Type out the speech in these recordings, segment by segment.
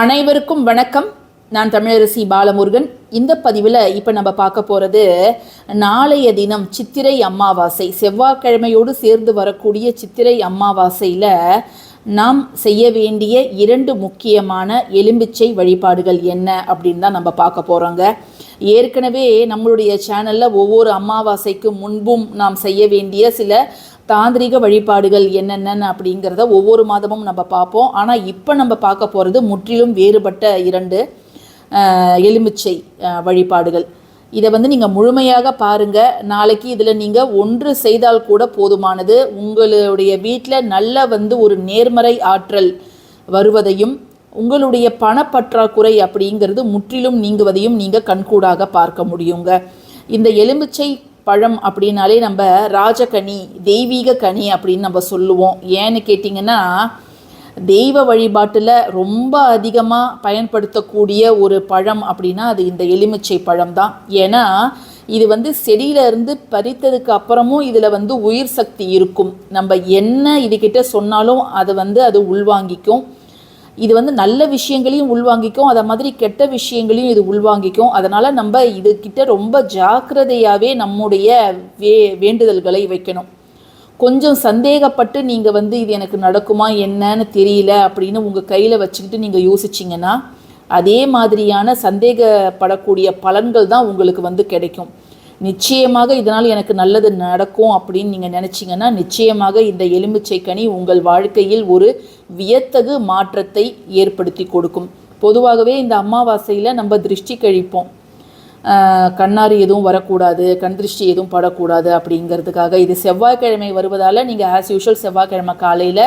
அனைவருக்கும் வணக்கம். நான் தமிழரசி பாலமுருகன். இந்த பதிவில் இப்போ நம்ம பார்க்க போகிறது நாளைய தினம் சித்திரை அமாவாசை. செவ்வாய்க்கிழமையோடு சேர்ந்து வரக்கூடிய சித்திரை அமாவாசையில் நாம் செய்ய வேண்டிய இரண்டு முக்கியமான எலும்பிச்சை வழிபாடுகள் என்ன அப்படின்னு தான் நம்ம பார்க்க போகிறோங்க ஏற்கனவே நம்மளுடைய சேனலில் ஒவ்வொரு அமாவாசைக்கு முன்பும் நாம் செய்ய வேண்டிய சில தாந்திரிக வழிபாடுகள் என்னென்ன அப்படிங்கிறத ஒவ்வொரு மாதமும் நம்ம பார்ப்போம். ஆனால் இப்போ நம்ம பார்க்க போகிறது முற்றிலும் வேறுபட்ட இரண்டு எலுமிச்சை வழிபாடுகள். இதை வந்து நீங்கள் முழுமையாக பாருங்கள் நாளைக்கு இதில் நீங்கள் ஒன்று செய்தால் கூட போதுமானது. உங்களுடைய வீட்டில் நல்ல வந்து ஒரு நேர்மறை ஆற்றல் வருவதையும் உங்களுடைய பணப்பற்றாக்குறை அப்படிங்கிறது முற்றிலும் நீங்குவதையும் நீங்கள் கண்கூடாக பார்க்க முடியுங்க. இந்த எலுமிச்சை பழம் அப்படின்னாலே நம்ம ராஜகனி தெய்வீக கனி அப்படின்னு நம்ம சொல்லுவோம். ஏன்னு கேட்டிங்கன்னா தெய்வ வழிபாட்டில் ரொம்ப அதிகமாக பயன்படுத்தக்கூடிய ஒரு பழம் அப்படின்னா அது இந்த எலுமிச்சை பழம் தான். ஏன்னா இது வந்து செடியிலேருந்து பறித்ததுக்கு அப்புறமும் இதில் வந்து உயிர் சக்தி இருக்கும். நம்ம என்ன இதுகிட்ட சொன்னாலும் அது வந்து அது உள்வாங்கிக்கும். இது வந்து நல்ல விஷயங்களையும் உள்வாங்கிக்கும் அதை மாதிரி கெட்ட விஷயங்களையும் இது உள்வாங்கிக்கும். அதனால் நம்ம இதுக்கிட்ட ரொம்ப ஜாக்கிரதையாகவே நம்முடைய வே வேண்டுதல்களை வைக்கணும். கொஞ்சம் சந்தேகப்பட்டு நீங்கள் வந்து இது எனக்கு நடக்குமா என்னன்னு தெரியல அப்படின்னு உங்கள் கையில் வச்சுக்கிட்டு நீங்கள் யோசிச்சிங்கன்னா அதே மாதிரியான சந்தேகப்படக்கூடிய பலன்கள் தான் உங்களுக்கு வந்து கிடைக்கும். நிச்சயமாக இதனால் எனக்கு நல்லது நடக்கும் அப்படின்னு நீங்கள் நினச்சிங்கன்னா நிச்சயமாக இந்த எலுமிச்சை கனி உங்கள் வாழ்க்கையில் ஒரு வியத்தகு மாற்றத்தை ஏற்படுத்தி கொடுக்கும். பொதுவாகவே இந்த அமாவாசையில் நம்ம திருஷ்டி கழிப்போம். கண்ணாறு எதுவும் வரக்கூடாது கண் திருஷ்டி எதுவும் படக்கூடாது அப்படிங்கிறதுக்காக இது செவ்வாய்க்கிழமை வருவதால் நீங்கள் ஆஸ் யூஷுவல் செவ்வாய்க்கிழமை காலையில்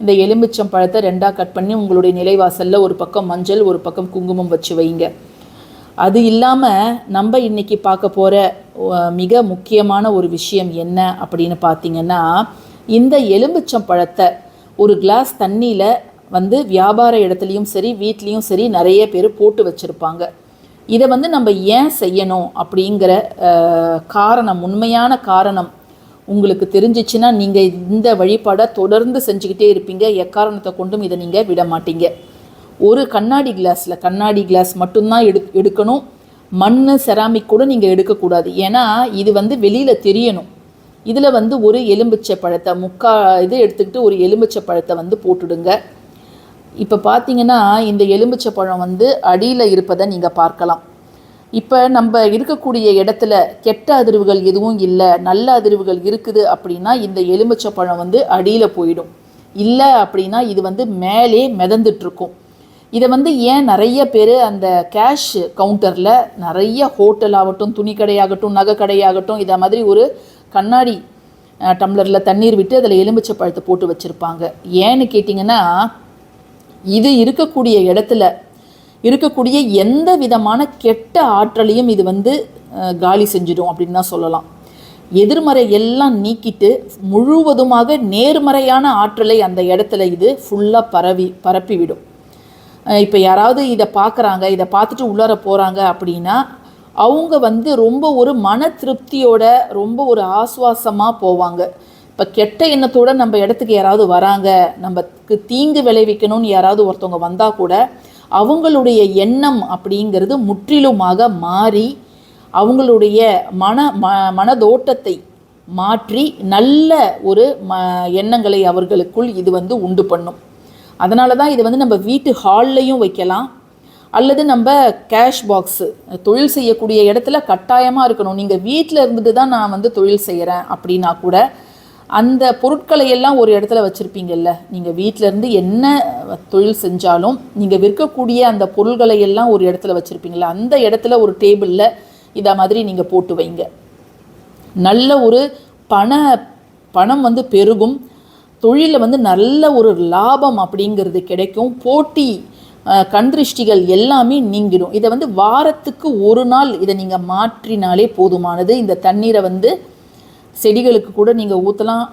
இந்த எலுமிச்சம் பழத்தை ரெண்டாக கட் பண்ணி உங்களுடைய நிலைவாசலில் ஒரு பக்கம் மஞ்சள் ஒரு பக்கம் குங்குமம் வச்சு வைங்க. அது இல்லாமல் நம்ம இன்னைக்கு பார்க்க போகிற மிக முக்கியமான ஒரு விஷயம் என்ன அப்படின்னு பார்த்தீங்கன்னா இந்த எலும்பிச்சம் பழத்தை ஒரு கிளாஸ் தண்ணியில் வந்து வியாபார இடத்துலையும் சரி வீட்லேயும் சரி நிறைய பேர் போட்டு வச்சுருப்பாங்க. இதை வந்து நம்ம ஏன் செய்யணும் அப்படிங்கிற காரணம் உண்மையான காரணம் உங்களுக்கு தெரிஞ்சிச்சுன்னா நீங்கள் இந்த வழிபாடை தொடர்ந்து செஞ்சுக்கிட்டே இருப்பீங்க. எக்காரணத்தை கொண்டும் இதை நீங்கள் விட மாட்டீங்க. ஒரு கண்ணாடி கிளாஸில் கண்ணாடி கிளாஸ் மட்டும்தான் எடு எடுக்கணும். மண் செராமிக் கூட நீங்கள் எடுக்கக்கூடாது. ஏன்னா இது வந்து வெளியில் தெரியணும். இதில் வந்து ஒரு எலும்பிச்சை பழத்தை முக்கா இது எடுத்துக்கிட்டு ஒரு எலும்பிச்சை பழத்தை வந்து போட்டுடுங்க. இப்போ பார்த்தீங்கன்னா இந்த எலும்பிச்சை பழம் வந்து அடியில் இருப்பதை நீங்கள் பார்க்கலாம். இப்போ நம்ம இருக்கக்கூடிய இடத்துல கெட்ட அதிர்வுகள் எதுவும் இல்லை நல்ல அதிர்வுகள் இருக்குது அப்படின்னா இந்த எலுமிச்சை பழம் வந்து அடியில் போயிடும். இல்லை அப்படின்னா இது வந்து மேலே மிதந்துட்டுருக்கும் இதை வந்து ஏன் நிறைய பேர் அந்த கேஷ் கவுண்டரில் நிறைய ஹோட்டல் ஆகட்டும் துணி கடையாகட்டும் நகை கடையாகட்டும் இதை மாதிரி ஒரு கண்ணாடி டம்ளரில் தண்ணீர் விட்டு அதில் எலுமிச்சை பழத்தை போட்டு வச்சுருப்பாங்க. ஏன்னு கேட்டிங்கன்னா இது இருக்கக்கூடிய இடத்துல இருக்கக்கூடிய எந்த விதமான கெட்ட ஆற்றலையும் இது வந்து காலி செஞ்சிடும் அப்படின்னு தான் சொல்லலாம். எதிர்மறை எல்லாம் நீக்கிட்டு முழுவதுமாக நேர்மறையான ஆற்றலை அந்த இடத்துல இது ஃபுல்லாக பரவி பரப்பிவிடும். இப்போ யாராவது இதை பார்க்குறாங்க இதை பார்த்துட்டு உள்ளார போகிறாங்க அப்படின்னா அவங்க வந்து ரொம்ப ஒரு மன திருப்தியோட ரொம்ப ஒரு ஆசுவாசமாக போவாங்க. இப்போ கெட்ட எண்ணத்தோட நம்ம இடத்துக்கு யாராவது வராங்க நமக்கு தீங்கு விளைவிக்கணும்னு யாராவது ஒருத்தவங்க வந்தால் கூட அவங்களுடைய எண்ணம் அப்படிங்கிறது முற்றிலுமாக மாறி அவங்களுடைய மன ம மனதோட்டத்தை மாற்றி நல்ல ஒரு ம எண்ணங்களை அவர்களுக்குள் இது வந்து உண்டு பண்ணும். அதனால தான் இது வந்து நம்ம வீட்டு ஹால்லையும் வைக்கலாம். அல்லது நம்ம கேஷ் பாக்ஸு தொழில் செய்யக்கூடிய இடத்துல கட்டாயமாக இருக்கணும். நீங்கள் வீட்டில் இருந்துட்டு தான் நான் வந்து தொழில் செய்கிறேன் அப்படின்னா கூட அந்த பொருட்களை எல்லாம் ஒரு இடத்துல வச்சுருப்பீங்கல்ல. நீங்கள் வீட்டில் இருந்து என்ன தொழில் செஞ்சாலும் நீங்கள் விற்கக்கூடிய அந்த பொருள்களை எல்லாம் ஒரு இடத்துல வச்சுருப்பீங்களா அந்த இடத்துல ஒரு டேபிளில் இதை மாதிரி நீங்கள் போட்டு வைங்க. நல்ல ஒரு பண பணம் வந்து பெருகும். தொழிலில் வந்து நல்ல ஒரு லாபம் அப்படிங்கிறது கிடைக்கும். போட்டி அஹ், கண் திருஷ்டிகள் எல்லாமே நீங்கிடும். இதை வந்து வாரத்துக்கு ஒரு நாள் இதை நீங்கள் மாற்றினாலே போதுமானது. இந்த தண்ணீரை வந்து செடிகளுக்கு கூட நீங்கள் ஊற்றலாம்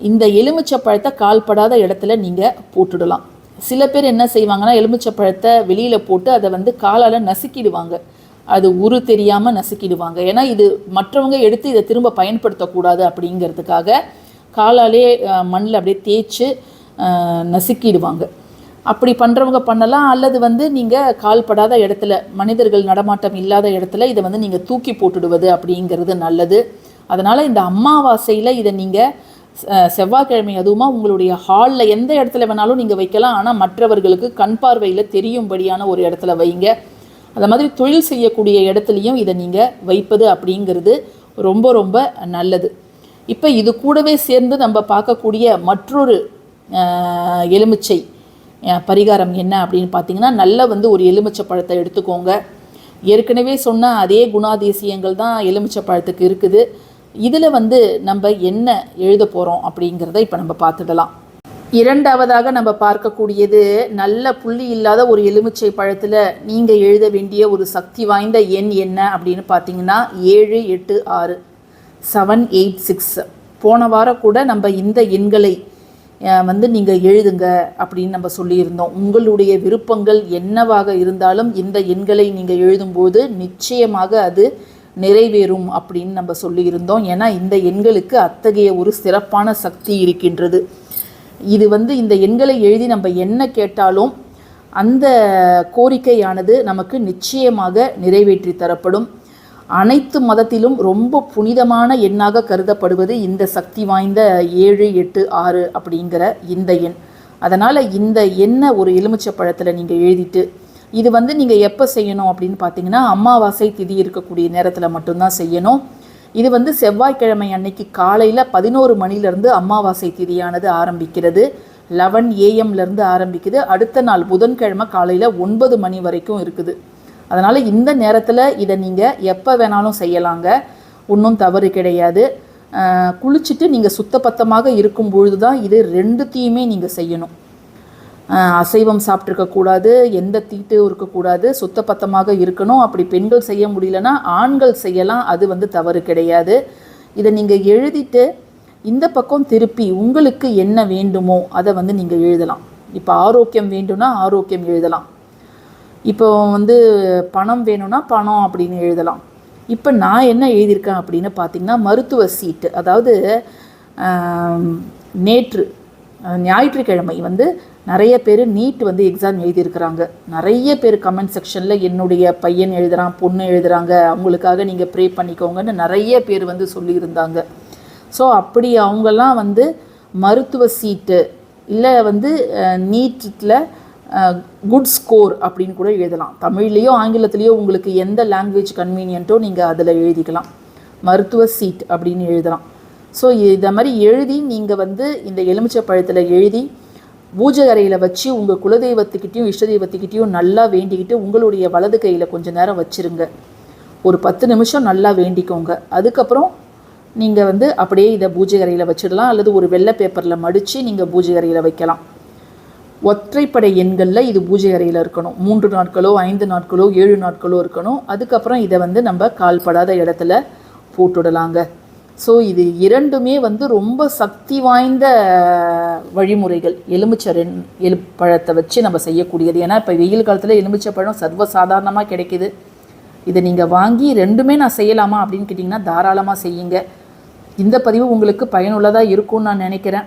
இந்த எலுமிச்சை பழத்தை கால்படாத இடத்துல நீங்கள் போட்டுடலாம். சில பேர் என்ன செய்வாங்கன்னா எலுமிச்சை பழத்தை வெளியில் போட்டு அதை வந்து காலால் நசுக்கிடுவாங்க. அது உரு தெரியாமல் நசுக்கிடுவாங்க. ஏன்னா இது மற்றவங்க எடுத்து இதை திரும்ப பயன்படுத்தக்கூடாது அப்படிங்கிறதுக்காக காலாலே மண்ணில் அப்படியே தேய்ச்சி நசுக்கிடுவாங்க. அப்படி பண்ணுறவங்க பண்ணலாம் அல்லது வந்து நீங்கள் கால்படாத இடத்துல மனிதர்கள் நடமாட்டம் இல்லாத இடத்துல இதை வந்து நீங்கள் தூக்கி போட்டுடுவது அப்படிங்கிறது நல்லது. அதனால் இந்த அமாவாசையில் இதை நீங்கள் செவ்வாய்க்கிழமை அதுவுமா உங்களுடைய ஹாலில் எந்த இடத்துல வேணாலும் நீங்கள் வைக்கலாம். ஆனால் மற்றவர்களுக்கு கண் பார்வையில் தெரியும்படியான ஒரு இடத்துல வைங்க. அந்த மாதிரி தொழில் செய்யக்கூடிய இடத்துலையும் இதை நீங்கள் வைப்பது அப்படிங்கிறது ரொம்ப ரொம்ப நல்லது. இப்போ இது கூடவே சேர்ந்து நம்ம பார்க்கக்கூடிய மற்றொரு எலுமிச்சை பரிகாரம் என்ன அப்படின்னு பார்த்தீங்கன்னா நல்ல வந்து ஒரு எலுமிச்சை பழத்தை எடுத்துக்கோங்க. ஏற்கனவே சொன்ன அதே குணாதிசயங்கள் தான் எலுமிச்சை பழத்துக்கு இருக்குது. இதில் வந்து நம்ம என்ன எழுத போகிறோம் அப்படிங்கிறத இப்போ நம்ம பார்த்துடலாம். இரண்டாவதாக நம்ம பார்க்கக்கூடியது நல்ல புள்ளி இல்லாத ஒரு எலுமிச்சை பழத்தில் நீங்கள் எழுத வேண்டிய ஒரு சக்தி வாய்ந்த எண் என்ன அப்படின்னு பார்த்தீங்கன்னா ஏழு எட்டு ஆறு. செவன் எயிட் சிக்ஸ் போன வாரம் கூட நம்ம இந்த எண்களை வந்து நீங்கள் எழுதுங்க அப்படின்னு நம்ம சொல்லியிருந்தோம். உங்களுடைய விருப்பங்கள் என்னவாக இருந்தாலும் இந்த எண்களை நீங்கள் எழுதும்போது நிச்சயமாக அது நிறைவேறும் அப்படின்னு நம்ம சொல்லியிருந்தோம். ஏன்னா இந்த எண்களுக்கு அத்தகைய ஒரு சிறப்பான சக்தி இருக்கின்றது. இது வந்து இந்த எண்களை எழுதி நம்ம என்ன கேட்டாலும் அந்த கோரிக்கையானது நமக்கு நிச்சயமாக நிறைவேற்றி தரப்படும். அனைத்து மதத்திலும் ரொம்ப புனிதமான எண்ணாக கருதப்படுவது இந்த சக்தி வாய்ந்த ஏழு எட்டு ஆறு அப்படிங்கிற இந்த எண். அதனால் இந்த எண்ணை ஒரு எலுமிச்சை பழத்தில் நீங்கள் எழுதிட்டு இது வந்து நீங்கள் எப்போ செய்யணும் அப்படின்னு பார்த்தீங்கன்னா அமாவாசை திதி இருக்கக்கூடிய நேரத்தில் மட்டும்தான் செய்யணும். இது வந்து செவ்வாய்க்கிழமை அன்னைக்கு காலையில் பதினோரு மணிலேருந்து அமாவாசை திதியானது ஆரம்பிக்கிறது. லெவன் ஏஎம்லேருந்து ஆரம்பிக்குது. அடுத்த நாள் புதன்கிழமை காலையில் ஒன்பது மணி வரைக்கும் இருக்குது. அதனால் இந்த நேரத்தில் இதை நீங்கள் எப்போ வேணாலும் செய்யலாங்க. ஒன்றும் தவறு கிடையாது. குளிச்சுட்டு நீங்கள் சுத்தபத்தமாக இருக்கும் பொழுது தான் இது ரெண்டுத்தையுமே நீங்கள் செய்யணும். அசைவம் சாப்பிட்ருக்கக்கூடாது எந்த தீட்டும் இருக்கக்கூடாது சுத்தபத்தமாக இருக்கணும். அப்படி பெண்கள் செய்ய முடியலன்னா ஆண்கள் செய்யலாம் அது வந்து தவறு கிடையாது. இதை நீங்கள் எழுதிட்டு இந்த பக்கம் திருப்பி உங்களுக்கு என்ன வேண்டுமோ அதை வந்து நீங்கள் எழுதலாம். இப்போ ஆரோக்கியம் வேண்டும்னா ஆரோக்கியம் எழுதலாம். இப்போ வந்து பணம் வேணும்னா பணம் அப்படின்னு எழுதலாம். இப்போ நான் என்ன எழுதியிருக்கேன் அப்படின்னு பார்த்தீங்கன்னா மருத்துவ சீட்டு. அதாவது நேற்று ஞாயிற்றுக்கிழமை வந்து நிறைய பேர் நீட் வந்து எக்ஸாம் எழுதியிருக்கிறாங்க. நிறைய பேர் கமெண்ட் செக்ஷனில் என்னுடைய பையன் எழுதுகிறான் பொண்ணு எழுதுறாங்க அவங்களுக்காக நீங்கள் ப்ரே பண்ணிக்கோங்கன்னு நிறைய பேர் வந்து சொல்லியிருந்தாங்க. ஸோ அப்படி அவங்கெல்லாம் வந்து மருத்துவ சீட்டு இல்லை வந்து நீட்டில் குட் ஸ்கோர் அப்படின்னு கூட எழுதலாம். தமிழ்லேயோ ஆங்கிலத்திலேயோ உங்களுக்கு எந்த லாங்குவேஜ் கன்வீனியன்ட்டோ நீங்கள் அதில் எழுதிக்கலாம். மருத்துவ சீட் அப்படின்னு எழுதலாம். ஸோ இதை மாதிரி எழுதி நீங்கள் வந்து இந்த எலுமிச்சை பழத்தில் எழுதி பூஜை அறையில் வச்சு உங்கள் குலதெய்வத்துக்கிட்டையும் இஷ்ட தெய்வத்துக்கிட்டையும் நல்லா வேண்டிக்கிட்டு உங்களுடைய வலது கையில் கொஞ்சம் நேரம் வச்சிருங்க. ஒரு பத்து நிமிஷம் நல்லா வேண்டிக்கோங்க. அதுக்கப்புறம் நீங்கள் வந்து அப்படியே இதை பூஜை அறையில் வச்சிடலாம். அல்லது ஒரு வெள்ளை பேப்பரில் மடித்து நீங்கள் பூஜை அறையில் வைக்கலாம். ஒற்றைப்படை எண்களில் இது பூஜை அறையில் இருக்கணும். மூன்று நாட்களோ ஐந்து நாட்களோ ஏழு நாட்களோ இருக்கணும். அதுக்கப்புறம் இதை வந்து நம்ம கால்படாத இடத்துல போட்டுடலாங்க. ஸோ இது இரண்டுமே வந்து ரொம்ப சக்தி வாய்ந்த வழிமுறைகள். எலுமிச்சரன் எலு பழத்தை வச்சு நம்ம செய்யக்கூடியது. ஏன்னா இப்போ வெயில் காலத்தில் எலுமிச்சை பழம் சர்வசாதாரணமாக கிடைக்குது. இதை நீங்கள் வாங்கி ரெண்டுமே நான் செய்யலாமா அப்படின்னு கேட்டிங்கன்னா தாராளமாக செய்யுங்க. இந்த பதிவு உங்களுக்கு பயனுள்ளதாக இருக்கும்னு நான் நினைக்கிறேன்.